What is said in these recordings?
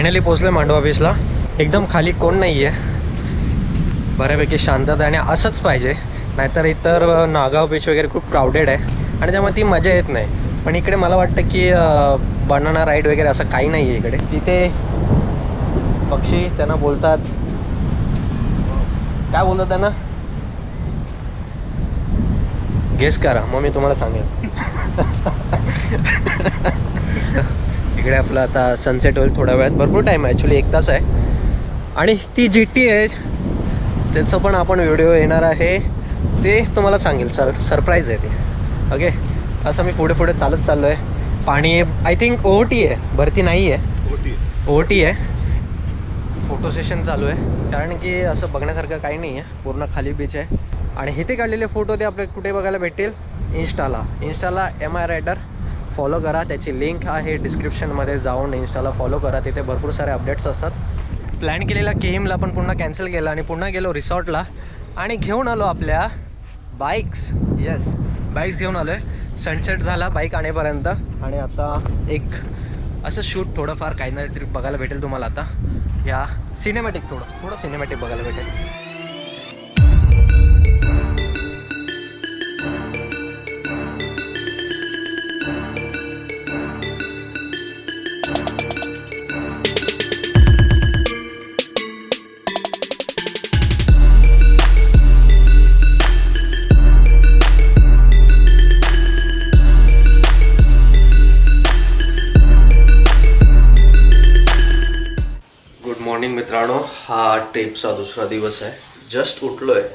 Finally पोचलो मांडवा ऑफिसला एकदम खाली कोण नाही आहे बऱ्यापैकी शांतता आणि असंच पाहिजे. नाहीतर इतर नागाव बीच वगैरे खूप क्राऊडेड आहे. आणि त्यामुळे ती मजा येत नाही. पण इकडे मला वाटतं की बनाना राईड वगैरे असं काही नाही आहे इकडे. तिथे पक्षी त्यांना बोलतात. काय बोलतात त्यांना? गेस करा. मग मी तुम्हाला सांगेन. इकडे आपलं आता सनसेट होईल थोड्या वेळात. भरपूर टाईम आहे ॲक्च्युली एक तास आहे. आणि ती जी टी आहे. त्याचं पण आपण व्हिडिओ येणार आहे. ते तुम्हाला सांगेल सर सरप्राईज आहे ते. ओके असं मी पुढे पुढे चालत चाललो आहे पाणी आय थिंक ओ टी आहे. भरती नाही आहे. ओ टी आहे. फोटो सेशन चालू आहे. कारण की असं बघण्यासारखं काही नाही आहे. पूर्ण खाली बीच आहे. आणि इथे काढलेले फोटो ते आपल्याला कुठे बघायला भेटतील? इन्स्टाला इन्स्टाला एम आय रायडर फॉलो करा. त्याची लिंक आहे डिस्क्रिप्शनमध्ये जाऊन इन्स्टाला फॉलो करा. तिथे भरपूर सारे अपडेट्स असतात. प्लॅन केलेला गेमला पण पुन्हा कॅन्सल केला आणि पुन्हा गेलो रिसॉर्टला आणि घेऊन आलो आपल्या बाईक्स येस बाईक्स घेऊन आलो आहे सनसेट झाला बाईक आणेपर्यंत. आणि आता एक असं शूट थोडंफार काही ना तरी बघायला भेटेल तुम्हाला आता. या सिनेमॅटिक थोडं. थोडं सिनेमॅटिक बघायला भेटेल. हा ट्रिपचा दुसरा दिवस आहे. जस्ट उठलो आहे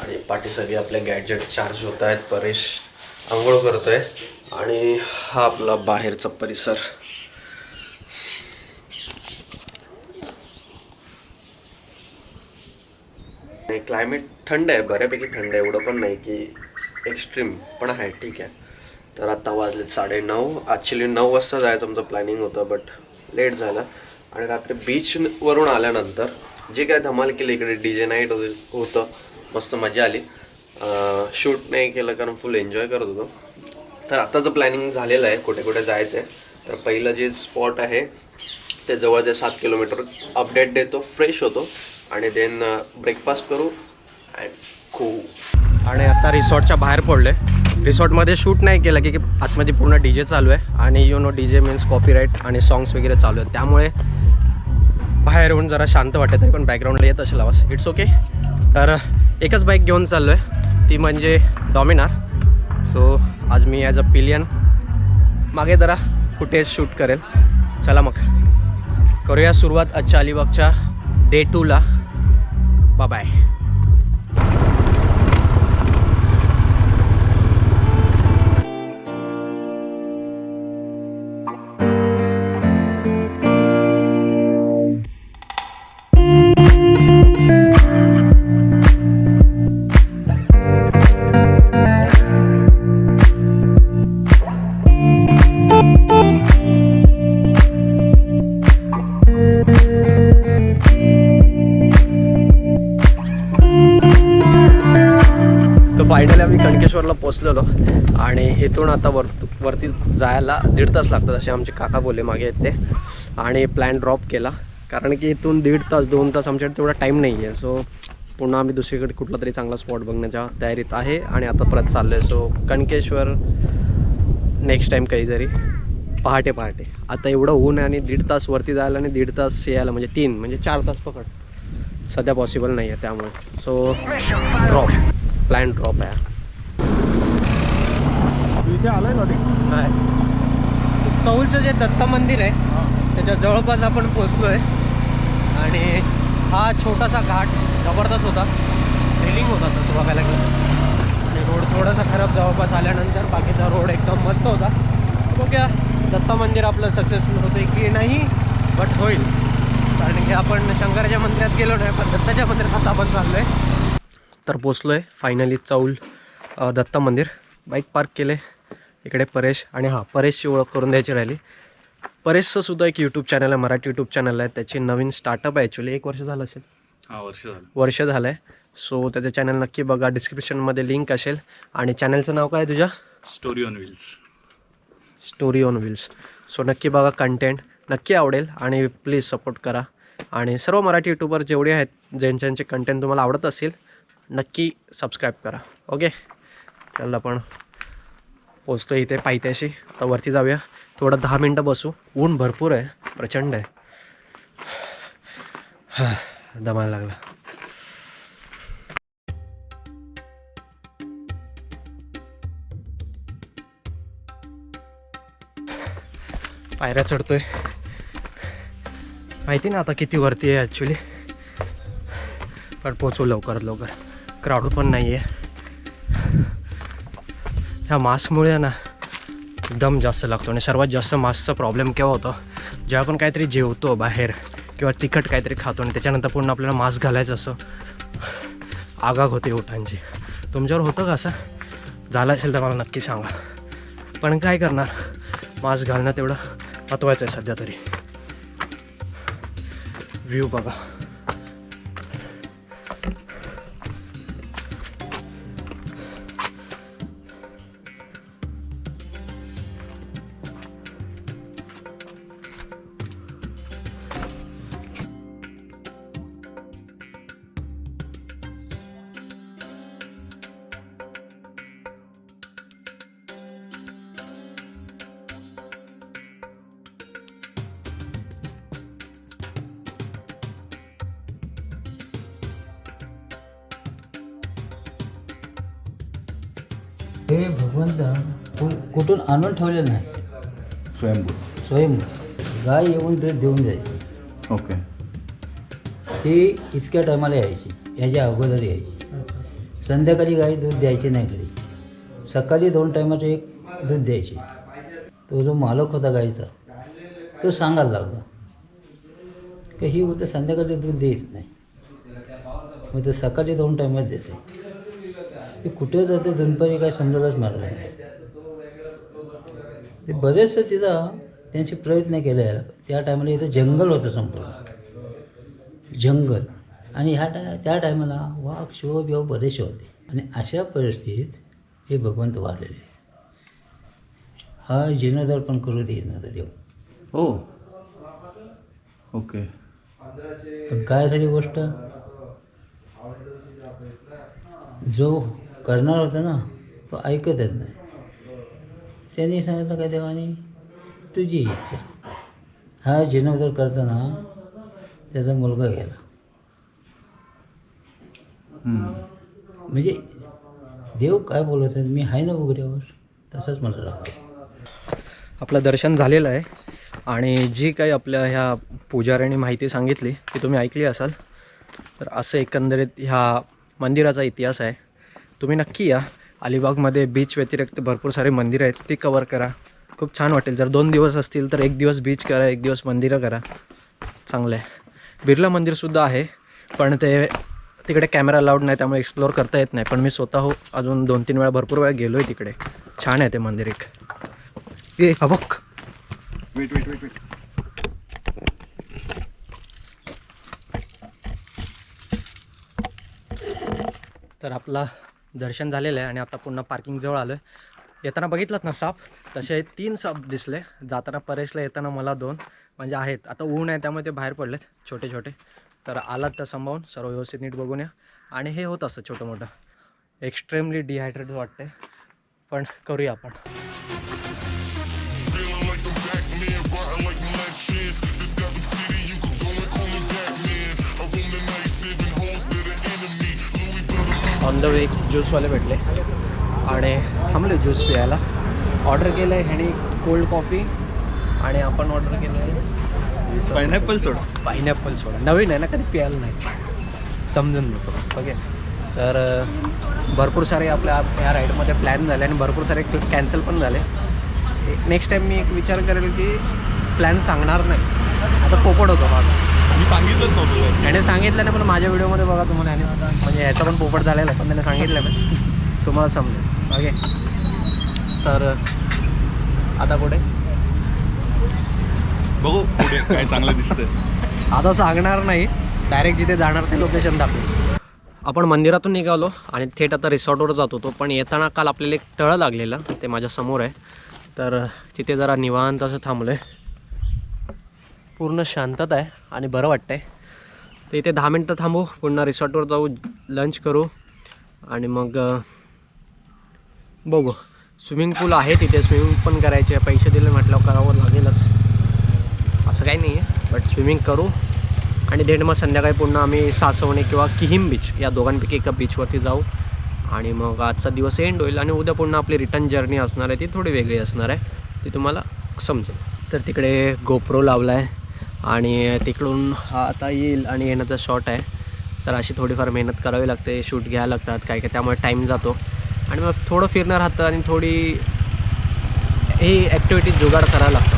आणि पाठी सगळे आपले गॅजेट चार्ज होत आहेत. परेश आंघोळ करतो आहे आणि हा आपला बाहेरचा परिसर. नाही क्लायमेट थंड आहे. बऱ्यापैकी थंड आहे. एवढं पण नाही की एक्स्ट्रीम पण आहे. ठीक आहे. तर आत्ता वाजले साडे नऊ ॲक्च्युली नऊ वाजता जायचं आमचं प्लॅनिंग होतं बट लेट झालं. आणि रात्री बीचवरून आल्यानंतर जे काय धमाल केली इकडे डी जे नाईट होतं मस्त मजा आली. शूट नाही केलं कारण फुल एन्जॉय करत होतो. तर आत्ताचं प्लॅनिंग झालेलं आहे कुठे कुठे जायचं आहे तर पहिलं जे स्पॉट आहे ते जवळचे सात किलोमीटर अपडेट देतो फ्रेश होतो. आणि देन ब्रेकफास्ट करू अँड खूप आणि आता रिसॉर्टच्या बाहेर पडले रिसॉर्टमध्ये शूट नाही केलं की आतमध्ये पूर्ण डी जे चालू आहे. आणि यू नो डी जे मीन्स कॉपीराईट आणि सॉंग्स वगैरे चालू आहेत. त्यामुळे बाहेर येऊन जरा शांत वाटत आहे पण बॅकग्राऊंडला येत असेल आवाज. इट्स ओके तर एकच बाईक घेऊन चाललो आहे ती म्हणजे डॉमिनार सो आज मी ॲज अ पिलियन मागे जरा फुटेज शूट करेल. चला मग. करूया सुरुवात आजच्या अलिबागच्या डे टूला बाय फायनली आम्ही कणकेश्वरला पोचलेलो आणि इथून आता वर वरती जायला दीड तास लागतात असे आमचे काका बोलले मागे आहेत ते. आणि प्लॅन ड्रॉप केला. कारण की इथून दीड तास दोन तास आमच्याकडे तेवढा टाईम नाही आहे सो पुन्हा आम्ही दुसरीकडे कुठला तरी चांगला स्पॉट बघण्याच्या तयारीत आहे आणि आता परत चाललो आहे सो कणकेश्वर नेक्स्ट टाईम काहीतरी. पहाटे पहाटे. आता एवढं ऊन आहे आणि दीड तास वरती जायला आणि दीड तास यायला म्हणजे तीन म्हणजे चार तास पकड. सध्या पॉसिबल नाही आहे त्यामुळे. सो ड्रॉप प्लॅन ड्रॉप आहे. इथे आलाय नाही. चौलचं जे दत्त मंदिर आहे त्याच्या जवळपास आपण पोचलो आहे आणि हा छोटासा घाट जबरदस्त होता. थ्रिलिंग होता तसं बघायला गेलं आणि रोड थोडासा खराब जवळपास आल्यानंतर बाकीचा रोड एकदम मस्त होता. बघूया दत्त मंदिर आपलं सक्सेसफुल होते की नाही बट होईल. कारण की आपण शंकराच्या मंदिरात गेलो नाही पण दत्ताच्या मंदिरात आता आपण चाललो आहे तर पोचलो आहे फायनली चौल दत्त मंदिर. बाईक पार्क केले. इकडे परेश आणि हां परेशची ओळख करून द्यायची राहिली. परेशचं सुद्धा एक यूट्यूब चॅनल आहे मराठी यूट्यूब चॅनल आहे. त्याची नवीन स्टार्टअप आहे ॲक्च्युली एक वर्ष झालं असेल? हा वर्ष झालं. वर्ष झालं आहे सो त्याचं चॅनल नक्की बघा. डिस्क्रिप्शनमध्ये लिंक असेल. आणि चॅनलचं नाव काय तुझ्या? Story on wheels story on wheels so नक्की बघा कंटेंट नक्की आवडेल आणि प्लीज सपोर्ट करा. आणि सर्व मराठी यूट्यूबर जेवढे आहेत ज्यांच्यांचे कंटेंट तुम्हाला आवडत असेल नक्की सबस्क्राईब करा. ओके चल आपण पोचतो इथे पायथ्याशी. आता वरती जाऊया. थोडं दहा मिनटं बसू. ऊन भरपूर आहे. प्रचंड आहे. हां दमायला लागला. पायऱ्या चढतोय. माहिती ना आता किती वरती आहे ॲक्च्युली पण पोचू लवकरात लवकर. क्राऊड पण नाही आहे ह्या मास्कमुळे ना दम जास्त लागतो आणि सर्वात जास्त मास्कचा प्रॉब्लेम केव्हा होतो? जेव्हा आपण काहीतरी जेवतो बाहेर किंवा तिखट काहीतरी खातो आणि त्याच्यानंतर पूर्ण आपल्याला मास्क घालायचं असं आगाग होते ओठांची तुमच्यावर होतं का असं? झालं असेल तर मला नक्की सांगा. पण काय करणार? मास्क घालणं तेवढं महत्त्वाचं आहे सध्या तरी. व्ह्यू बघा. हे भगवंत कुठून आणून ठेवलेलं नाही. स्वयंभू. स्वयं गाय येऊन दूध देऊन जायची ओके. ती इतक्या टायमाला यायची. ह्याच्या अगोदर यायची. संध्याकाळी गाय दूध द्यायची नाही घरी सकाळी दोन टायमाचं एक दूध द्यायची. तो जो मालक होता गायचा तो सांगायला लागला. की ही उद्या संध्याकाळी दूध देत नाही. मग ते सकाळी दोन टायमात देते. ते कुठे जाते? दुनपरी काय समजायलाच मारलं नाही. ते बरेचसं तिथं त्यांचे प्रयत्न केले. त्या टायमाला इथं जंगल होतं संपूर्ण. जंगल. आणि ह्या टाय त्या टायमाला वाघ शिव बिव बरेचसे होते. आणि अशा परिस्थितीत हे भगवंत वाढलेले. हा जीर्णोद्धार पण करू देत नव्हता देव. हो. ओके. पण काय झाली गोष्ट? जो करणार होता ना तो ऐकतच नाही. त्यांनी सांगितलं काय देवाने तुझी इच्छा. हा जीर्णोद्धार करताना त्याचा मुलगा गेला. म्हणजे देव काय बोलत आहे मी आहे ना उघड्यावर? तसंच मला आपलं दर्शन झालेलं आहे. आणि जी काही आपल्या ह्या पुजाऱ्यांनी माहिती सांगितली ती तुम्ही ऐकली असाल तर असं एकंदरीत ह्या मंदिराचा इतिहास आहे. तुम्ही नक्की या. अलिबागमध्ये बीच व्यतिरिक्त भरपूर सारे मंदिरं आहेत ती कवर करा. खूप छान वाटेल. जर दोन दिवस असतील तर एक दिवस बीच करा एक दिवस मंदिरं करा. चांगलं आहे. बिर्ला मंदिरसुद्धा आहे पण ते तिकडे कॅमेरा अलाउड नाही त्यामुळे एक्सप्लोअर करता येत नाही. पण मी स्वतः हो अजून दोन तीन वेळा भरपूर वेळा गेलो आहे तिकडे. छान आहे ते मंदिर एक. ए हा वेट वेट वेट वेट तर आपला दर्शन झालेलं आहे आणि आता पुन्हा पार्किंगजवळ आलो आहे येताना बघितलं ना साप? तसे तीन साप दिसले. जाताना परेशला येताना मला दोन. म्हणजे आहेत. आता ऊन आहे त्यामुळे ते बाहेर पडलेत छोटे छोटे. तर आलात तर संभावून. सर्व व्यवस्थित नीट बघून या. आणि हे होत असतं छोटं मोठं. एक्स्ट्रीमली डिहायड्रेट वाटते पण करूया आपण. ऑन द वे ज्यूसवाले भेटले. आणि थांबले ज्यूस प्यायला. ऑर्डर केलं आहे ह्यानी कोल्ड कॉफी आणि आपण ऑर्डर केलं आहे पायनॅपल सोड पायनॅपल सोडा नवीन आहे ना कधी प्यायला नाही. समजून घेतो. ओके तर भरपूर सारे आपल्या या राईडमध्ये प्लॅन झाले आणि भरपूर सारे कॅन्सल पण झाले. नेक्स्ट टाईम मी एक विचार करेल की प्लॅन सांगणार नाही. आता पोपट होतो माझा. मी सांगितलंच नव्हतं त्याने सांगितलं नाही पण माझ्या व्हिडिओमध्ये बघा तुम्हाला याने म्हणजे याचा पण पोपट झालेला पण त्याने सांगितलं नाही. तुम्हाला समजेल. ओके तर आता पुढे? बघू पुढे काय चांगलं दिसतंय. आता सांगणार नाही डायरेक्ट जिथे जाणार ते लोकेशन दाखवू. आपण मंदिरातून निघालो आणि थेट आता रिसॉर्टवर जात होतो पण येताना काल आपल्याला एक तळं लागलेलं ते माझ्यासमोर आहे. तर तिथे जरा निवांत असं थांबलो आहे पूर्ण शांतता आहे आणि बरं वाटतं आहे तर इथे दहा मिनटं थांबू पुन्हा रिसॉर्टवर जाऊ लंच करू आणि मग बघू. स्विमिंग पूल आहे तिथे स्विमिंग पण करायचे पैसे दिले म्हटल्यावर करावं लागेलच. असं काही नाही आहे बट स्विमिंग करू. आणि देण मग संध्याकाळी पुन्हा आम्ही सासवणे किंवा किहिम बीच या दोघांपैकी एका बीचवरती जाऊ. आणि मग आजचा दिवस एंड होईल आणि उद्या पुन्हा आपली रिटर्न जर्नी असणार आहे. ती थोडी वेगळी असणार आहे. ती तुम्हाला समजेल. तर तिकडे गोप्रो लावला आहे आणि तिकडून हा आता येईल आणि येण्याचा शॉट आहे. तर अशी थोडीफार मेहनत करावी लागते शूट घ्यायला लागतात काय काय त्यामुळे टाईम जातो. आणि मग थोडं फिरणं राहतं आणि थोडी ही ॲक्टिव्हिटी जुगाड करायला लागतं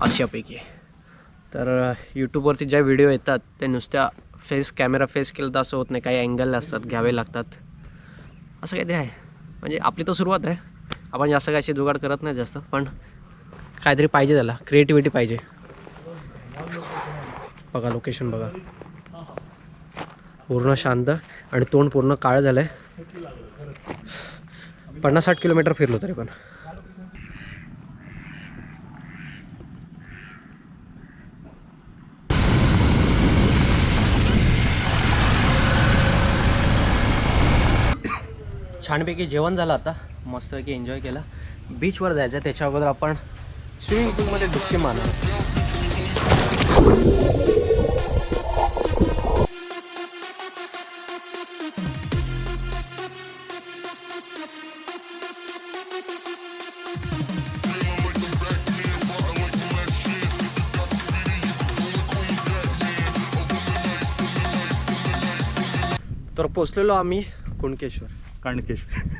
अशापैकी. तर यूट्यूबवरती ज्या व्हिडिओ येतात ते नुसत्या फेस कॅमेरा फेस केलं तर असं होत नाही. काही अँगल असतात घ्यावे लागतात. असं काहीतरी आहे. म्हणजे आपली तर सुरुवात आहे. आपण जास्त काय अशी जुगाड करत नाही जास्त पण काहीतरी पाहिजे त्याला. क्रिएटिव्हिटी पाहिजे. बघा लोकेशन बघा. पूर्ण शांत आणि तोंड पूर्ण काळं झालं आहे पन्नास साठ किलोमीटर फिरलो तरी पण. छानपैकी जेवण झालं आता. मस्तपैकी एन्जॉय केला. बीचवर जायचं त्याच्या अगोदर आपण स्विमिंग पूलमध्ये डुबकी मारणार तर पोचलेलो आम्ही कुणकेश्वर. काणकेश्वर.